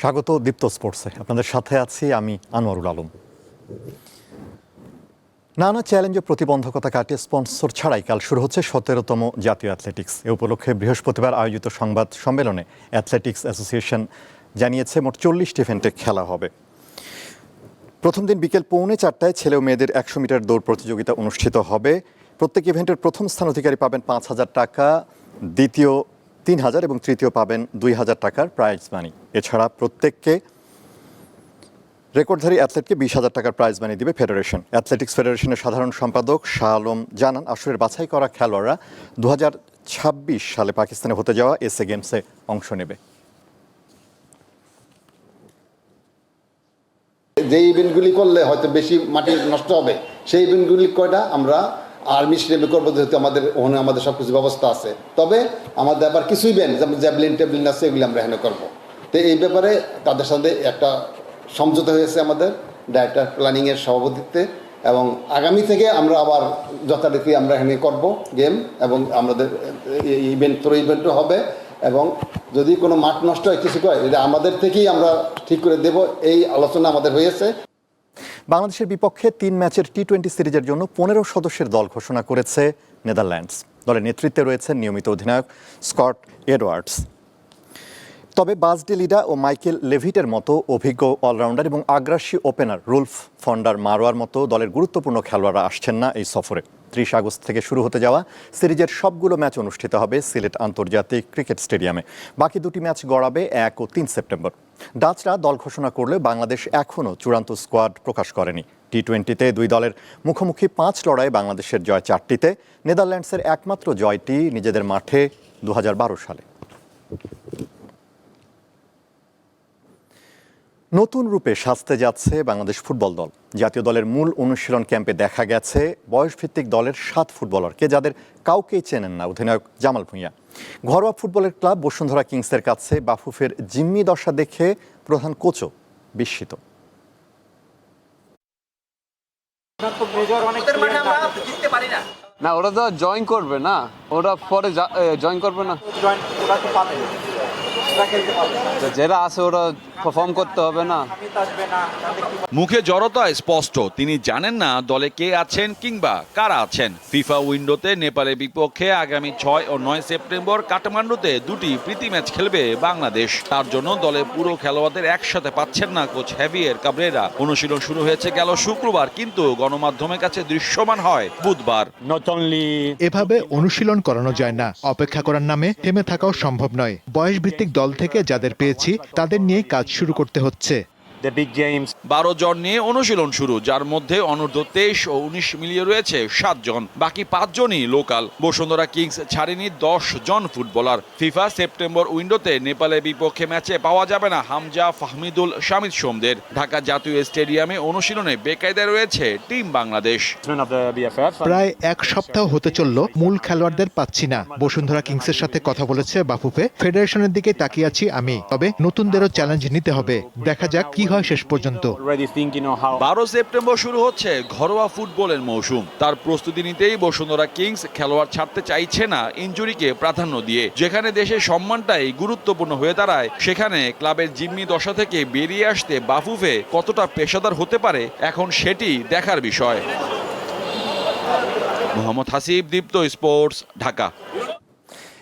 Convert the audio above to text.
স্বাগত দীপ্ত স্পোর্টসে। আপনাদের সাথে আছি আমি আনোয়ারুল আলম। নানা চ্যালেঞ্জ ও প্রতিবন্ধকতা কাটিয়ে স্পন্সর ছাড়াই কাল শুরু হচ্ছে সতেরোতম জাতীয় অ্যাথলেটিক্স এ উপলক্ষে বৃহস্পতিবার আয়োজিত সংবাদ সম্মেলনে অ্যাথলেটিক্স অ্যাসোসিয়েশন জানিয়েছে মোট চল্লিশটি ইভেন্টে খেলা হবে। প্রথম দিন বিকেল পৌনে চারটায় ছেলে ও মেয়েদের একশো মিটার দৌড় প্রতিযোগিতা অনুষ্ঠিত হবে। প্রত্যেক ইভেন্টের প্রথম স্থান অধিকারী পাবেন পাঁচ হাজার টাকা। দ্বিতীয় তিন হাজার এবং তৃতীয় পাবেন দুই হাজার টাকার প্রাইজ মানি এছাড়া প্রত্যেককে রেকর্ডধারী অ্যাথলেটকে বিশ হাজার টাকার প্রাইজ মানি দিবে ফেডারেশন অ্যাথলেটিক্স ফেডারেশনের সাধারণ সম্পাদক শাহ আলম জানান, আসরের বাছাই করা খেলোয়াড়রা দু হাজার ছাব্বিশ সালে পাকিস্তানে হতে যাওয়া এসএ গেমসে অংশ নেবে। যে ইভেন্টগুলি করলে হয়তো বেশি মাটি নষ্ট হবে, সেই ইভেন্টগুলি কয়টা আমরা আর্মি স্টেমে করব, যেহেতু আমাদের ওখানে আমাদের সব কিছু ব্যবস্থা আছে। তবে আমাদের আবার কিছু ইভেন্ট যেমন জ্যাভলিন টেবলিন আছে, এগুলি আমরা এখানে করব। তো এই ব্যাপারে তাদের সাথে একটা সমঝোতা হয়েছে আমাদের, ডাইরেক্টর প্ল্যানিংয়ের সভাপতিত্বে, এবং আগামী থেকে আমরা আবার যথারীতি আমরা এখানে করব গেম, এবং আমাদের ইভেন্ট থ্রো ইভেন্টও হবে, এবং যদি কোনো মাঠ নষ্ট হয়, কিছু করে, এটা আমাদের থেকেই আমরা ঠিক করে দেব, এই আলোচনা আমাদের হয়েছে। বাংলাদেশের বিপক্ষে তিন ম্যাচের টি টোয়েন্টি সিরিজের জন্য পনেরো সদস্যের দল ঘোষণা করেছে নেদারল্যান্ডস। দলের নেতৃত্বে রয়েছেন নিয়মিত অধিনায়ক স্কট এডওয়ার্ডস। তবে বাজডে লিডা ও মাইকেল লেভিটের মতো অভিজ্ঞ অলরাউন্ডার এবং আগ্রাসী ওপেনার রুলফ ফন্ডার মারোয়ার মতো দলের গুরুত্বপূর্ণ খেলোয়াড়রা আসছেন না এই সফরে। ত্রিশ আগস্ট থেকে শুরু হতে যাওয়া সিরিজের সবগুলো ম্যাচ অনুষ্ঠিত হবে সিলেট আন্তর্জাতিক ক্রিকেট স্টেডিয়ামে। বাকি দুটি ম্যাচ গড়াবে এক ও তিন সেপ্টেম্বর। ডাচরা দল ঘোষণা করলে বাংলাদেশ এখনও চূড়ান্ত স্কোয়াড প্রকাশ করেনি। টি টোয়েন্টিতে দুই দলের মুখোমুখি পাঁচ লড়াই বাংলাদেশের জয় চারটিতে। নেদারল্যান্ডসের একমাত্র জয়টি নিজেদের মাঠে দু হাজার বারো সালে। নতুন রূপে সাজতে যাচ্ছে বাংলাদেশ ফুটবল দল। জাতীয় দলের মূল অনুশীলন ক্যাম্পে দেখা গেছে বয়সভিত্তিক দলের সাত ফুটবলারকে যাদের কাউকেই চেনেন না অধিনায়ক জামাল ভুঁইয়া। ঘরোয়া ফুটবলের ক্লাব বসুন্ধরা কিংসের কাছে বাফুফের জিম্মি দশা দেখে প্রধান কোচও বিস্মিত। না। ওরা তো জয়েন করবে না। ওরা পরে জয়েন করবে না। আছে ওরা পারফর্ম করতে হবে না। মুখে জড়তা স্পষ্ট তিনি জানেন না দলে কে আছেন কিংবা কারা আছেন। ফিফা উইন্ডোতে নেপালের বিপক্ষে আগামী ছয় ও নয় সেপ্টেম্বর কাঠমান্ডুতে দুটি প্রীতি ম্যাচ খেলবে বাংলাদেশ। তার জন্য দলে পুরো খেলোয়াড়দের একসাথে পাচ্ছেন না কোচ হ্যাভিয়ের কাবরেরা। অনুশীলন শুরু হয়েছে গেল শুক্রবার কিন্তু গণমাধ্যমের কাছে দৃশ্যমান হয় বুধবার। এভাবে অনুশীলন করানো যায় না অপেক্ষা করার নামে থেমে থাকাও সম্ভব নয়। বয়স ভিত্তিক দল থেকে যাদের পেয়েছি তাদের নিয়ে কাজ শুরু করতে হচ্ছে। বারো জন নিয়ে অনুশীলন শুরু যার মধ্যে অনূর্ধ্ব তেইশ ও উনিশ মিলিয়ে রয়েছে সাতজন বাকি পাঁচজনই লোকাল। বসুন্ধরা কিংস ছাড়েনি দশ জন ফুটবলার। ফিফা সেপ্টেম্বর উইন্ডোতে নেপালের বিপক্ষে ম্যাচে পাওয়া যাবে না হামজা ফাহমিদুল শামিদ সোমদের। ঢাকা জাতীয় স্টেডিয়ামে অনুশীলনে বেকায়দায় রয়েছে টিম বাংলাদেশ। প্রায় এক সপ্তাহ হতে চলল মূল খেলোয়াড়দের পাচ্ছি না। বসুন্ধরা কিংসের সাথে কথা বলেছে বাফুফে ফেডারেশনের দিকে তাকিয়ে আছি আমি। তবে নতুনদেরও চ্যালেঞ্জ নিতে হবে। দেখা যাক কি হয় শেষ পর্যন্ত। বারো সেপ্টেম্বর শুরু হচ্ছে ঘরোয়া ফুটবলের মৌসুম। তার প্রস্তুতি নিতেই বসুন্ধরা কিংস খেলোয়াড় ছাড়তে চাইছে না ইঞ্জুরিকে প্রাধান্য দিয়ে। যেখানে দেশের সম্মানটাই গুরুত্বপূর্ণ হয়ে দাঁড়ায় সেখানে ক্লাবের জিম্মি দশা থেকে বেরিয়ে আসতে বাফুফে কতটা পেশাদার হতে পারে এখন সেটি দেখার বিষয়। মোহাম্মদ হাসিব দীপ্ত স্পোর্টস ঢাকা।